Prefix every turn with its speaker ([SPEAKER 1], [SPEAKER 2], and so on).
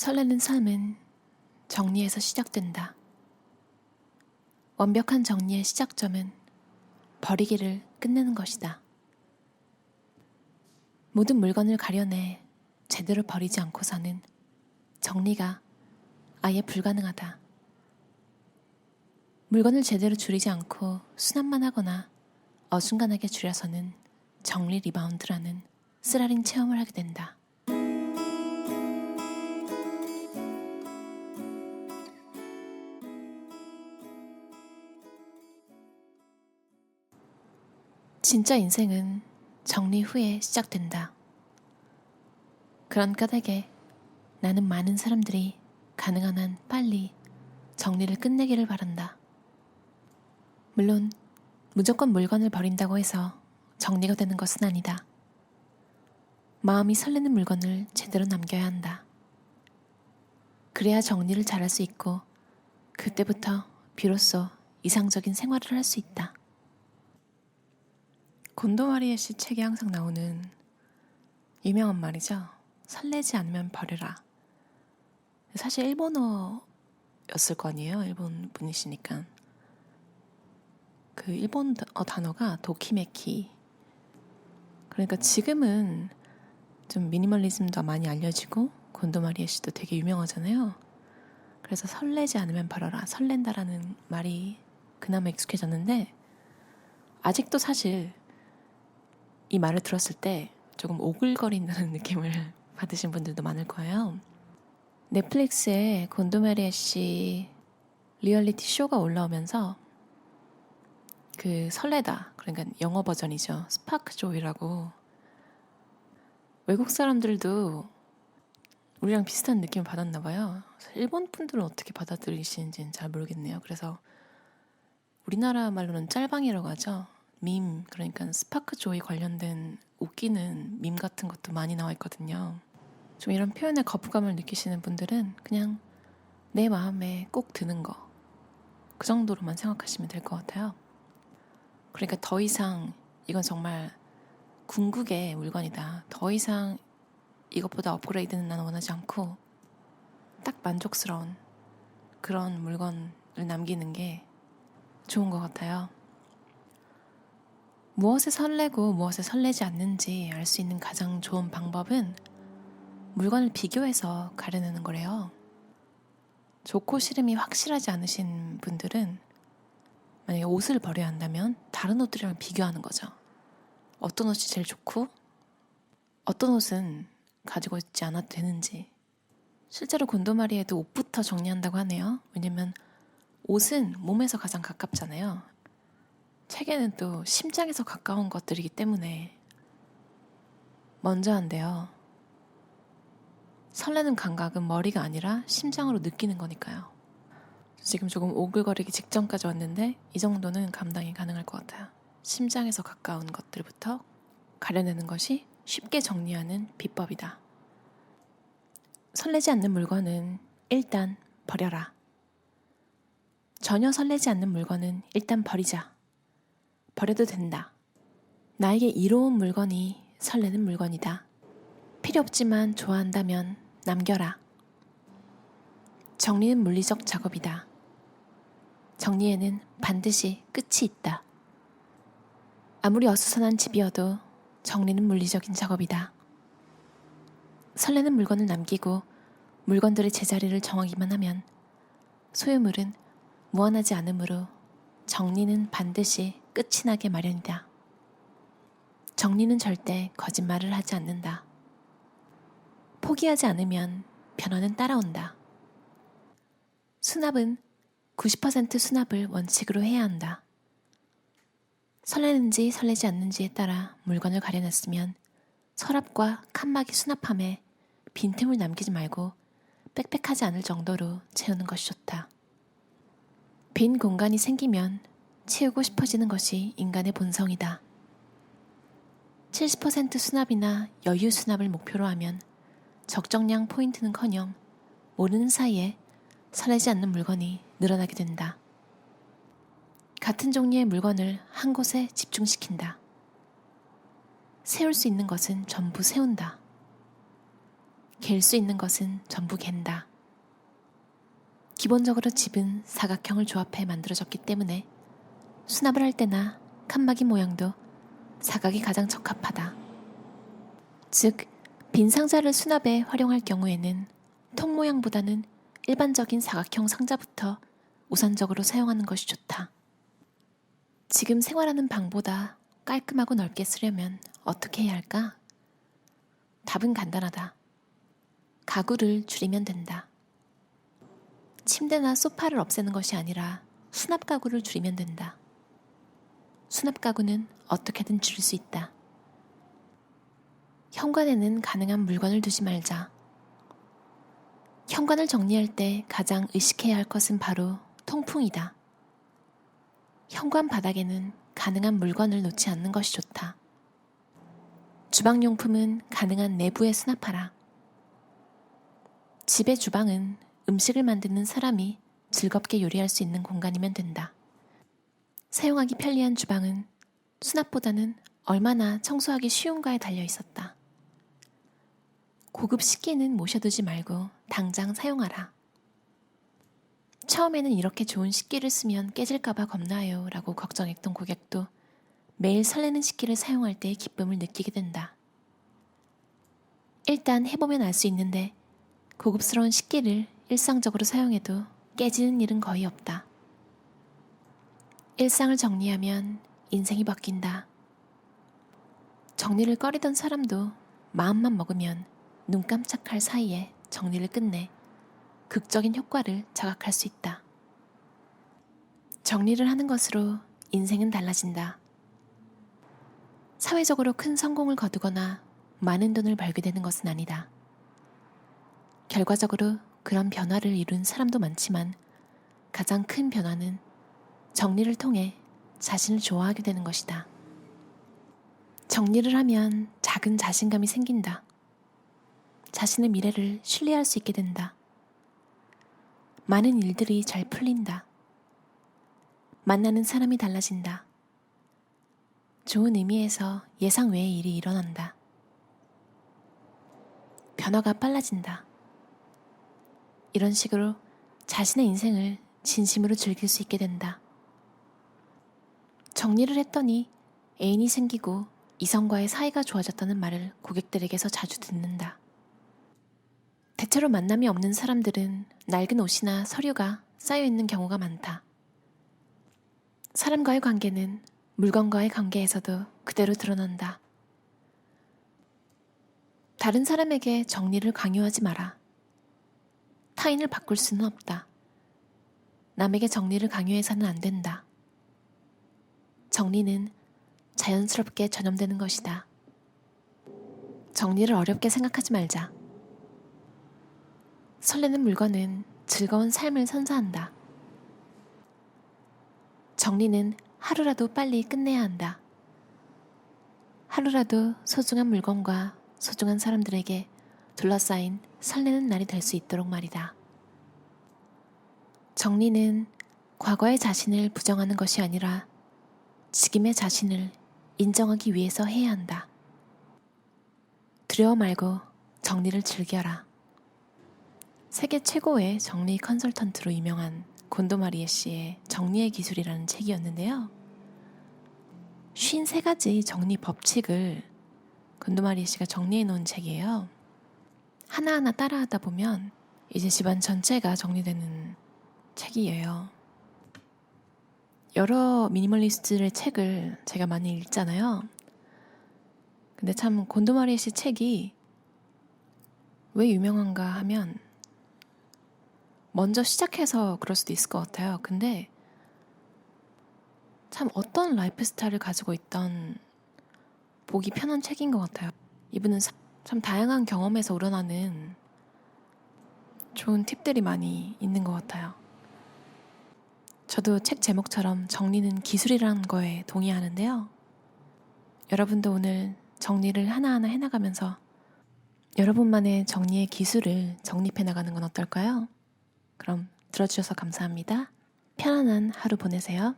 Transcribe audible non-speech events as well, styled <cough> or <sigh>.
[SPEAKER 1] 설레는 삶은 정리에서 시작된다. 완벽한 정리의 시작점은 버리기를 끝내는 것이다. 모든 물건을 가려내 제대로 버리지 않고서는 정리가 아예 불가능하다. 물건을 제대로 줄이지 않고 수납만 하거나 어중간하게 줄여서는 정리 리바운드라는 쓰라린 체험을 하게 된다. 진짜 인생은 정리 후에 시작된다. 그런 까닭에 나는 많은 사람들이 가능한 한 빨리 정리를 끝내기를 바란다. 물론 무조건 물건을 버린다고 해서 정리가 되는 것은 아니다. 마음이 설레는 물건을 제대로 남겨야 한다. 그래야 정리를 잘할 수 있고 그때부터 비로소 이상적인 생활을 할 수 있다. 곤도마리에 씨 책에 항상 나오는 유명한 말이죠. 설레지 않으면 버려라. 사실 일본어였을 거 아니에요. 일본 분이시니까. 그 일본 어 단어가 도키메키. 그러니까 지금은 좀 미니멀리즘도 많이 알려지고 곤도마리에 씨도 되게 유명하잖아요. 그래서 설레지 않으면 버려라. 설렌다라는 말이 그나마 익숙해졌는데 아직도 사실 이 말을 들었을 때 조금 오글거리는 <laughs> 느낌을 받으신 분들도 많을 거예요. 넷플릭스에 곤도메리에 씨 리얼리티 쇼가 올라오면서 그 설레다 그러니까 영어 버전이죠 스파크 조이라고 외국 사람들도 우리랑 비슷한 느낌을 받았나 봐요. 일본 분들은 어떻게 받아들이시는지는 잘 모르겠네요. 그래서 우리나라 말로는 짤방이라고 하죠. 밈 그러니까 스파크 조이 관련된 웃기는 밈 같은 것도 많이 나와 있거든요. 좀 이런 표현에 거부감을 느끼시는 분들은 그냥 내 마음에 꼭 드는 거 그 정도로만 생각하시면 될 것 같아요. 그러니까 더 이상 이건 정말 궁극의 물건이다. 더 이상 이것보다 업그레이드는 나는 원하지 않고 딱 만족스러운 그런 물건을 남기는 게 좋은 것 같아요. 무엇에 설레고 무엇에 설레지 않는지 알 수 있는 가장 좋은 방법은 물건을 비교해서 가려내는 거래요. 좋고 싫음이 확실하지 않으신 분들은 만약에 옷을 버려야 한다면 다른 옷들이랑 비교하는 거죠. 어떤 옷이 제일 좋고 어떤 옷은 가지고 있지 않아도 되는지 실제로 곤도마리에도 옷부터 정리한다고 하네요. 왜냐면 옷은 몸에서 가장 가깝잖아요. 책에는 또 심장에서 가까운 것들이기 때문에 먼저 한대요. 설레는 감각은 머리가 아니라 심장으로 느끼는 거니까요. 지금 조금 오글거리기 직전까지 왔는데 이 정도는 감당이 가능할 것 같아요. 심장에서 가까운 것들부터 가려내는 것이 쉽게 정리하는 비법이다. 설레지 않는 물건은 일단 버려라. 전혀 설레지 않는 물건은 일단 버리자. 버려도 된다. 나에게 이로운 물건이 설레는 물건이다. 필요 없지만 좋아한다면 남겨라. 정리는 물리적 작업이다. 정리에는 반드시 끝이 있다. 아무리 어수선한 집이어도 정리는 물리적인 작업이다. 설레는 물건을 남기고 물건들의 제자리를 정하기만 하면 소유물은 무한하지 않으므로 정리는 반드시 끝이 나게 마련이다. 정리는 절대 거짓말을 하지 않는다. 포기하지 않으면 변화는 따라온다. 수납은 90% 수납을 원칙으로 해야 한다. 설레는지 설레지 않는지에 따라 물건을 가려놨으면 서랍과 칸막이 수납함에 빈틈을 남기지 말고 빽빽하지 않을 정도로 채우는 것이 좋다. 빈 공간이 생기면 채우고 싶어지는 것이 인간의 본성이다. 70% 수납이나 여유 수납을 목표로 하면 적정량 포인트는 커녕 모르는 사이에 설레지 않는 물건이 늘어나게 된다. 같은 종류의 물건을 한 곳에 집중시킨다. 세울 수 있는 것은 전부 세운다. 갤 수 있는 것은 전부 갠다. 기본적으로 집은 사각형을 조합해 만들어졌기 때문에 수납을 할 때나 칸막이 모양도 사각이 가장 적합하다. 즉, 빈 상자를 수납에 활용할 경우에는 통 모양보다는 일반적인 사각형 상자부터 우선적으로 사용하는 것이 좋다. 지금 생활하는 방보다 깔끔하고 넓게 쓰려면 어떻게 해야 할까? 답은 간단하다. 가구를 줄이면 된다. 침대나 소파를 없애는 것이 아니라 수납 가구를 줄이면 된다. 수납 가구는 어떻게든 줄일 수 있다. 현관에는 가능한 물건을 두지 말자. 현관을 정리할 때 가장 의식해야 할 것은 바로 통풍이다. 현관 바닥에는 가능한 물건을 놓지 않는 것이 좋다. 주방용품은 가능한 내부에 수납하라. 집의 주방은 음식을 만드는 사람이 즐겁게 요리할 수 있는 공간이면 된다. 사용하기 편리한 주방은 수납보다는 얼마나 청소하기 쉬운가에 달려 있었다. 고급 식기는 모셔두지 말고 당장 사용하라. 처음에는 이렇게 좋은 식기를 쓰면 깨질까봐 겁나요 라고 걱정했던 고객도 매일 설레는 식기를 사용할 때의 기쁨을 느끼게 된다. 일단 해보면 알 수 있는데 고급스러운 식기를 일상적으로 사용해도 깨지는 일은 거의 없다. 일상을 정리하면 인생이 바뀐다. 정리를 꺼리던 사람도 마음만 먹으면 눈 깜짝할 사이에 정리를 끝내 극적인 효과를 자각할 수 있다. 정리를 하는 것으로 인생은 달라진다. 사회적으로 큰 성공을 거두거나 많은 돈을 벌게 되는 것은 아니다. 결과적으로 그런 변화를 이룬 사람도 많지만 가장 큰 변화는 정리를 통해 자신을 좋아하게 되는 것이다. 정리를 하면 작은 자신감이 생긴다. 자신의 미래를 신뢰할 수 있게 된다. 많은 일들이 잘 풀린다. 만나는 사람이 달라진다. 좋은 의미에서 예상 외의 일이 일어난다. 변화가 빨라진다. 이런 식으로 자신의 인생을 진심으로 즐길 수 있게 된다. 정리를 했더니 애인이 생기고 이성과의 사이가 좋아졌다는 말을 고객들에게서 자주 듣는다. 대체로 만남이 없는 사람들은 낡은 옷이나 서류가 쌓여 있는 경우가 많다. 사람과의 관계는 물건과의 관계에서도 그대로 드러난다. 다른 사람에게 정리를 강요하지 마라. 타인을 바꿀 수는 없다. 남에게 정리를 강요해서는 안 된다. 정리는 자연스럽게 전염되는 것이다. 정리를 어렵게 생각하지 말자. 설레는 물건은 즐거운 삶을 선사한다. 정리는 하루라도 빨리 끝내야 한다. 하루라도 소중한 물건과 소중한 사람들에게 둘러싸인 설레는 날이 될 수 있도록 말이다. 정리는 과거의 자신을 부정하는 것이 아니라 지금의 자신을 인정하기 위해서 해야 한다. 두려워 말고 정리를 즐겨라. 세계 최고의 정리 컨설턴트로 유명한 곤도마리에 씨의 정리의 기술이라는 책이었는데요. 53가지 정리 법칙을 곤도마리에 씨가 정리해 놓은 책이에요. 하나하나 따라하다 보면 이제 집안 전체가 정리되는 책이에요. 여러 미니멀리스트의 책을 제가 많이 읽잖아요. 근데 참 곤도마리에 씨 책이 왜 유명한가 하면 먼저 시작해서 그럴 수도 있을 것 같아요. 근데 참 어떤 라이프 스타일을 가지고 있던 보기 편한 책인 것 같아요. 이분은 사- 참 다양한 경험에서 우러나는 좋은 팁들이 많이 있는 것 같아요. 저도 책 제목처럼 정리는 기술이라는 거에 동의하는데요. 여러분도 오늘 정리를 하나하나 해나가면서 여러분만의 정리의 기술을 정립해 나가는 건 어떨까요? 그럼 들어주셔서 감사합니다. 편안한 하루 보내세요.